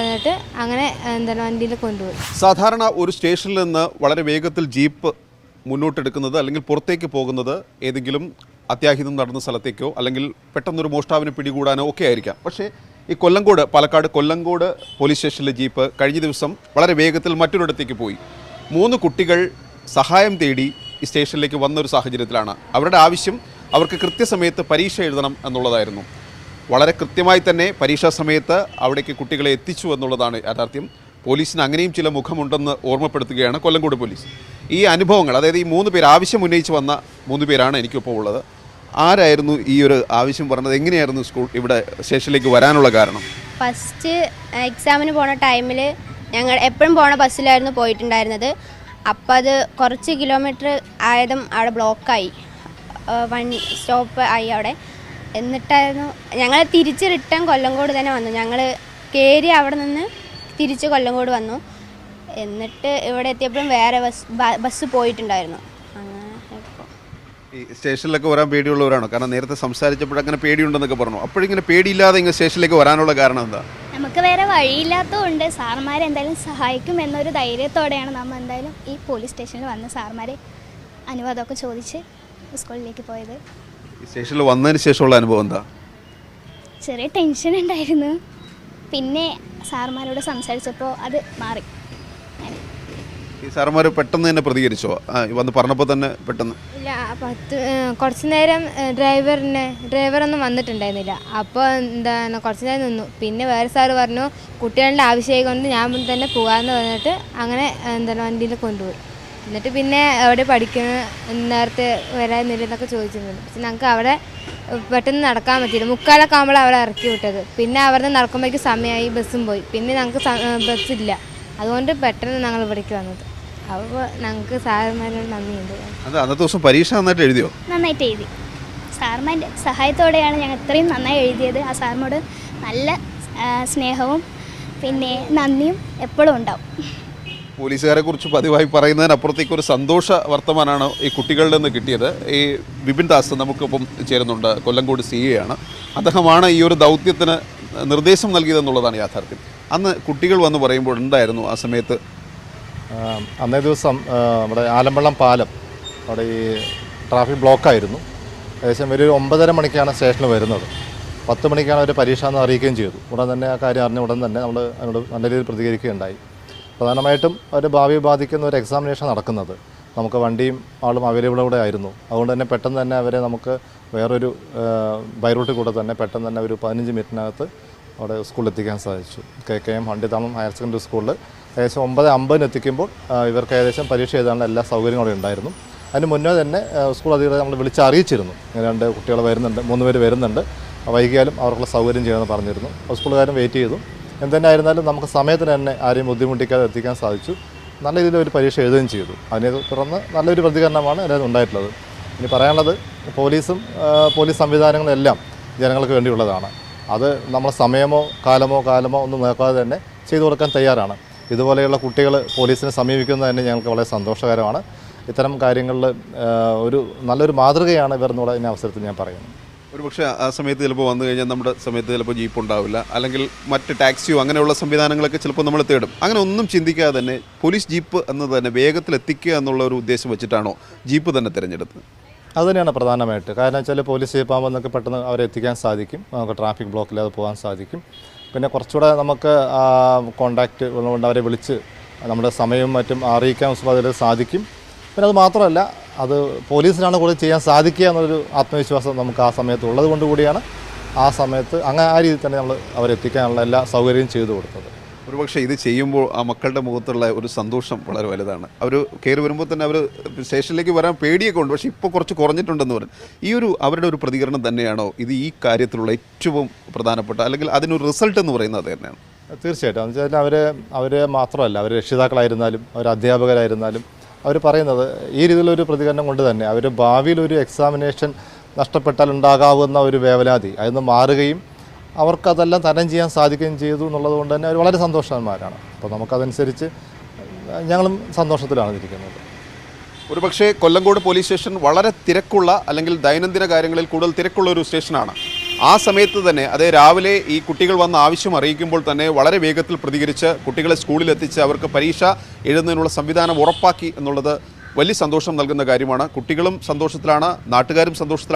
എന്നിട്ട് അങ്ങനെ എന്താണ് വണ്ടിയിൽ കൊണ്ടുപോയി. സാധാരണ ഒരു സ്റ്റേഷനിൽ നിന്ന് വളരെ വേഗത്തിൽ ജീപ്പ് മുന്നോട്ടെടുക്കുന്നത് അല്ലെങ്കിൽ പുറത്തേക്ക് പോകുന്നത് ഏതെങ്കിലും അത്യാഹിതം നടന്ന സ്ഥലത്തേക്കോ അല്ലെങ്കിൽ പെട്ടെന്നൊരു മോഷ്ടാവിനെ പിടികൂടാനോ ഒക്കെ ആയിരിക്കാം. പക്ഷേ ഈ കൊല്ലങ്കോട് പാലക്കാട് കൊല്ലങ്കോട് പോലീസ് സ്റ്റേഷനിലെ ജീപ്പ് കഴിഞ്ഞ ദിവസം വളരെ വേഗത്തിൽ മറ്റൊരിടത്തേക്ക് പോയി. മൂന്ന് കുട്ടികൾ സഹായം തേടി ഈ സ്റ്റേഷനിലേക്ക് വന്നൊരു സാഹചര്യത്തിലാണ്. അവരുടെ ആവശ്യം അവർക്ക് കൃത്യസമയത്ത് പരീക്ഷ എഴുതണം എന്നുള്ളതായിരുന്നു. വളരെ കൃത്യമായി തന്നെ പരീക്ഷാ സമയത്ത് അവിടേക്ക് കുട്ടികളെ എത്തിച്ചു എന്നുള്ളതാണ് യാഥാർത്ഥ്യം. പോലീസിന് അങ്ങനെയും ചില മുഖമുണ്ടെന്ന് ഓർമ്മപ്പെടുത്തുകയാണ് കൊല്ലങ്കോട് പോലീസ്. ഈ അനുഭവങ്ങൾ അതായത് ഈ മൂന്ന് പേർ ആവശ്യം ഉന്നയിച്ച് വന്ന മൂന്ന് പേരാണ് എനിക്കിപ്പോൾ ഉള്ളത്. ആരായിരുന്നു ഈ ഒരു ആവശ്യം പറഞ്ഞത്? എങ്ങനെയായിരുന്നു സ്കൂൾ ഇവിടെ സ്റ്റേഷനിലേക്ക് വരാനുള്ള കാരണം? ഫസ്റ്റ് എക്സാമിന് പോണ ടൈമിൽ ഞങ്ങൾ എപ്പോഴും പോണ ബസ്സിലായിരുന്നു പോയിട്ടുണ്ടായിരുന്നത്. അപ്പം അത് കുറച്ച് കിലോമീറ്റർ ആയതും അവിടെ ബ്ലോക്കായി. വൺ സ്റ്റോപ്പ് ആയി അവിടെ. എന്നിട്ടായിരുന്നു ഞങ്ങൾ തിരിച്ച് റിട്ടേൺ കൊല്ലങ്കോട് തന്നെ വന്നു. ഞങ്ങൾ കയറി അവിടെ നിന്ന് തിരിച്ച് കൊല്ലങ്കോട് വന്നു. എന്നിട്ട് ഇവിടെ എത്തിയപ്പോഴും വേറെ ബസ് ബസ് പോയിട്ടുണ്ടായിരുന്നു. അങ്ങനെ ഇപ്പോൾ ഈ സ്റ്റേഷനിലൊക്കെ വരാൻ പേടിയുള്ളവരാണോ? കാരണം നേരത്തെ സംസാരിച്ചപ്പോൾ അങ്ങനെ പേടിയുണ്ടെന്നൊക്കെ പറഞ്ഞു. അപ്പോഴിങ്ങനെ പേടിയില്ലാതെ ഇങ്ങനെ സ്റ്റേഷനിലേക്ക് വരാനുള്ള കാരണം എന്താ? നമുക്ക് വേറെ വഴിയില്ലാത്തതുകൊണ്ട് സാർമാർ എന്തായാലും സഹായിക്കും എന്നൊരു ധൈര്യത്തോടെയാണ് നമ്മൾ എന്തായാലും ഈ പോലീസ് സ്റ്റേഷനിൽ വന്ന് സാർമാരെ അനുവാദമൊക്കെ ചോദിച്ച് സ്കൂളിലേക്ക് പോയത്. ഈ സ്റ്റേഷനിൽ വന്നതിന് ശേഷമുള്ള അനുഭവം എന്താ? ചെറിയ ടെൻഷൻ ഉണ്ടായിരുന്നു. പിന്നെ സാർമാരോട് സംസാരിച്ചപ്പോൾ അത് മാറി. ഈ സാറന്മാർ പെട്ടെന്ന് തന്നെ പ്രതികരിച്ചോ? ആ, വന്ന് പറഞ്ഞപ്പോൾ തന്നെ പെട്ടെന്ന്. ഇല്ല പത്ത് കുറച്ച് നേരം ഡ്രൈവറിനെ ഡ്രൈവറൊന്നും വന്നിട്ടുണ്ടായിരുന്നില്ല. അപ്പോൾ എന്താണ് കുറച്ച് നേരം നിന്നു. പിന്നെ വേറെ സാറ് പറഞ്ഞു കുട്ടികളുടെ ആവശ്യമായി കൊണ്ട് ഞാൻ തന്നെ പോകാമെന്ന് പറഞ്ഞിട്ട് അങ്ങനെ എന്താണ് വണ്ടിയിൽ കൊണ്ടുപോയി. എന്നിട്ട് പിന്നെ അവിടെ പഠിക്കുന്ന നേരത്തെ വരാൻ എന്നൊക്കെ ചോദിച്ചിരുന്നു പക്ഷെ ഞങ്ങൾക്ക് അവിടെ പെട്ടെന്ന് നടക്കാൻ പറ്റിയില്ല. മുക്കാലൊക്കെ ആകുമ്പോൾ അവിടെ ഇറക്കി വിട്ടത്. പിന്നെ അവിടെ നിന്ന് നടക്കുമ്പോഴേക്ക് സമയമായി ബസ്സും പോയി. പിന്നെ ഞങ്ങൾക്ക് ബസ്സില്ല അതുകൊണ്ട് പെട്ടെന്ന് ഞങ്ങൾ ഇവിടേക്ക് വന്നത്. അപ്പോൾ ഞങ്ങൾക്ക് സാറന്മാരോട് നന്ദിയുണ്ട്. അത് അന്നത്തെ ദിവസം പരീക്ഷ നന്നായിട്ട് എഴുതിയോ? നന്നായിട്ട് എഴുതി. സാർമാന്റെ സഹായത്തോടെയാണ് ഞങ്ങൾ ഇത്രയും നന്നായി എഴുതിയത്. ആ സാറിനോട് നല്ല സ്നേഹവും പിന്നെ നന്ദിയും എപ്പോഴും ഉണ്ടാവും. പോലീസുകാരെ കുറിച്ച് പതിവായി പറയുന്നതിനപ്പുറത്തേക്ക് ഒരു സന്തോഷ വർത്തമാനമാണ് ഈ കുട്ടികളുടെ നിന്ന് കിട്ടിയത്. ഈ ബിപിൻ ദാസ് നമുക്കൊപ്പം ചേരുന്നുണ്ട്. കൊല്ലംകോട് സി എ ആണ്. അദ്ദേഹമാണ് ഈ ഒരു ദൗത്യത്തിന് നിർദ്ദേശം നൽകിയതെന്നുള്ളതാണ് യാഥാർത്ഥ്യം. അന്ന് കുട്ടികൾ വന്ന് പറയുമ്പോൾ ഉണ്ടായിരുന്നു ആ സമയത്ത്? അന്നേ ദിവസം നമ്മുടെ ആലമ്പള്ളം പാലം അവിടെ ഈ ട്രാഫിക് ബ്ലോക്കായിരുന്നു. ഏകദേശം ഒരു ഒമ്പതര മണിക്കാണ് സ്റ്റേഷനിൽ വരുന്നത്. പത്ത് മണിക്കാണ് അവർ പരീക്ഷ എന്ന് അറിയിക്കുകയും ചെയ്തു. ഉടൻ തന്നെ ആ കാര്യം അറിഞ്ഞ ഉടൻ തന്നെ നമ്മൾ അതിനോട് നല്ല രീതിയിൽ പ്രതികരിക്കുകയുണ്ടായി. പ്രധാനമായിട്ടും അവർ ഭാവി ബാധിക്കുന്ന ഒരു എക്സാമിനേഷൻ നടക്കുന്നത്. നമുക്ക് വണ്ടിയും ആളും അവൈലബിൾ കൂടെ ആയിരുന്നു. അതുകൊണ്ട് തന്നെ പെട്ടെന്ന് തന്നെ അവരെ നമുക്ക് വേറൊരു ബൈറൂട്ടിൽ കൂടെ തന്നെ പെട്ടെന്ന് തന്നെ ഒരു പതിനഞ്ച് മിനിറ്റിനകത്ത് അവിടെ സ്കൂളിൽ എത്തിക്കാൻ സാധിച്ചു. കെ കെ എം ഹണ്ടിതാമം ഹയർ സെക്കൻഡറി സ്കൂളിൽ ഏകദേശം ഒമ്പത് അമ്പതിന് എത്തിക്കുമ്പോൾ ഇവർക്ക് ഏകദേശം പരീക്ഷ എഴുതാനുള്ള എല്ലാ സൗകര്യങ്ങളും അവിടെ ഉണ്ടായിരുന്നു. അതിന് മുന്നേ തന്നെ സ്കൂൾ അധികൃതർ നമ്മൾ വിളിച്ചറിയിച്ചിരുന്നു രണ്ട് കുട്ടികൾ വരുന്നുണ്ട് മൂന്ന് പേര് വരുന്നുണ്ട്. വൈകിയാലും അവർക്കുള്ള സൗകര്യം ചെയ്യാമെന്ന് പറഞ്ഞിരുന്നു. സ്കൂളുകാരും വെയിറ്റ് ചെയ്തു. എന്തെന്നെ ആയിരുന്നാലും നമുക്ക് സമയത്തിന് തന്നെ ആരെയും ബുദ്ധിമുട്ടിക്കാതെ എത്തിക്കാൻ സാധിച്ചു. നല്ല രീതിയിൽ ഒരു പരീക്ഷ എഴുതുകയും ചെയ്തു. അതിനെ തുടർന്ന് നല്ലൊരു പ്രതികരണമാണ് അതിനകത്ത് ഉണ്ടായിട്ടുള്ളത്. ഇനി പറയാനുള്ളത് പോലീസും പോലീസ് സംവിധാനങ്ങളെല്ലാം ജനങ്ങൾക്ക് വേണ്ടിയുള്ളതാണ്. അത് നമ്മൾ സമയമോ കാലമോ കാലമോ ഒന്നും നോക്കാതെ തന്നെ ചെയ്തു കൊടുക്കാൻ തയ്യാറാണ്. ഇതുപോലെയുള്ള കുട്ടികൾ പോലീസിനെ സമീപിക്കുന്നത് തന്നെ ഞങ്ങൾക്ക് വളരെ സന്തോഷകരമാണ്. ഇത്തരം കാര്യങ്ങളിൽ ഒരു നല്ലൊരു മാതൃകയാണ് ഇവർ എന്നുള്ള അവസരത്തിൽ ഞാൻ പറയുന്നത്. ഒരു പക്ഷേ ആ സമയത്ത് ചിലപ്പോൾ വന്നു കഴിഞ്ഞാൽ നമ്മുടെ സമയത്ത് ചിലപ്പോൾ ജീപ്പ് ഉണ്ടാവില്ല. അല്ലെങ്കിൽ മറ്റ് ടാക്സിയോ അങ്ങനെയുള്ള സംവിധാനങ്ങളൊക്കെ ചിലപ്പോൾ നമ്മൾ തേടും. അങ്ങനെ ഒന്നും ചിന്തിക്കാതെ തന്നെ പോലീസ് ജീപ്പ് എന്ന് തന്നെ വേഗത്തിൽ എത്തിക്കുക എന്നുള്ള ഒരു ഉദ്ദേശം വെച്ചിട്ടാണോ ജീപ്പ് തന്നെ തിരഞ്ഞെടുത്തത്? അത് തന്നെയാണ് പ്രധാനമായിട്ട്. കാരണം വെച്ചാൽ പോലീസ് ജീപ്പാകുമ്പോൾ നമുക്ക് പെട്ടെന്ന് അവരെ എത്തിക്കാൻ സാധിക്കും. നമുക്ക് ട്രാഫിക് ബ്ലോക്കില്ലാതെ പോകാൻ സാധിക്കും. പിന്നെ കുറച്ചുകൂടെ നമുക്ക് കോണ്ടാക്റ്റ് ഉള്ളതുകൊണ്ട് അവരെ വിളിച്ച് നമ്മുടെ സമയവും മറ്റും അറിയിക്കാൻ അതിൽ സാധിക്കും. പിന്നെ അത് മാത്രമല്ല അത് പോലീസിനാണ് കൂടുതൽ ചെയ്യാൻ സാധിക്കുക എന്നൊരു ആത്മവിശ്വാസം നമുക്ക് ആ സമയത്ത് ഉള്ളത് കൂടിയാണ്. ആ സമയത്ത് അങ്ങനെ ആ രീതിയിൽ തന്നെ നമ്മൾ അവരെത്തിക്കാനുള്ള എല്ലാ സൗകര്യവും ചെയ്തു കൊടുത്തത്. ഒരുപക്ഷെ ഇത് ചെയ്യുമ്പോൾ ആ മക്കളുടെ മുഖത്തുള്ള ഒരു സന്തോഷം വളരെ വലുതാണ്. അവർ കയറി വരുമ്പോൾ തന്നെ അവർ സ്റ്റേഷനിലേക്ക് വരാൻ പേടിയൊക്കെ ഉണ്ട്. പക്ഷേ ഇപ്പോൾ കുറച്ച് കുറഞ്ഞിട്ടുണ്ടെന്ന് പറഞ്ഞു. ഈ ഒരു അവരുടെ ഒരു പ്രതികരണം തന്നെയാണോ ഇത് ഈ കാര്യത്തിലുള്ള ഏറ്റവും പ്രധാനപ്പെട്ട അല്ലെങ്കിൽ അതിനൊരു റിസൾട്ട് എന്ന് പറയുന്നത് അത് തന്നെയാണ്? തീർച്ചയായിട്ടും. എന്ന് വെച്ചാൽ അവർ അവർ മാത്രമല്ല. അവർ രക്ഷിതാക്കളായിരുന്നാലും അവർ അധ്യാപകരായിരുന്നാലും അവർ പറയുന്നത് ഈ രീതിയിലൊരു പ്രതികരണം കൊണ്ട് തന്നെ അവർ ഭാവിയിൽ ഒരു എക്സാമിനേഷൻ നഷ്ടപ്പെട്ടാൽ ഉണ്ടാകാവുന്ന ഒരു വേവലാതി അതിൽ മാറുകയും അവർക്കതെല്ലാം തരം ചെയ്യാൻ സാധിക്കുകയും ചെയ്തു എന്നുള്ളത് കൊണ്ട് തന്നെ അവർ വളരെ സന്തോഷവാന്മാരാണ്. അപ്പോൾ നമുക്കതനുസരിച്ച് ഞങ്ങളും സന്തോഷത്തിലാണ് ഇരിക്കുന്നത് ഒരുപക്ഷെ കൊല്ലങ്കോട് പോലീസ് സ്റ്റേഷൻ വളരെ തിരക്കുള്ള അല്ലെങ്കിൽ ദൈനംദിന കാര്യങ്ങളിൽ കൂടുതൽ തിരക്കുള്ള ഒരു സ്റ്റേഷനാണ്. ആ സമയത്ത് തന്നെ അതേ രാവിലെ ഈ കുട്ടികൾ വന്ന ആവശ്യം അറിയിക്കുമ്പോൾ തന്നെ വളരെ വേഗത്തിൽ പ്രതികരിച്ച് കുട്ടികളെ സ്കൂളിലെത്തിച്ച് അവർക്ക് പരീക്ഷ എഴുതുന്നതിനുള്ള സംവിധാനം ഉറപ്പാക്കി എന്നുള്ളത് വലിയ സന്തോഷം നൽകുന്ന കാര്യമാണ്. കുട്ടികളും സന്തോഷത്തിലാണ് നാട്ടുകാരും സന്തോഷത്തിലാണ്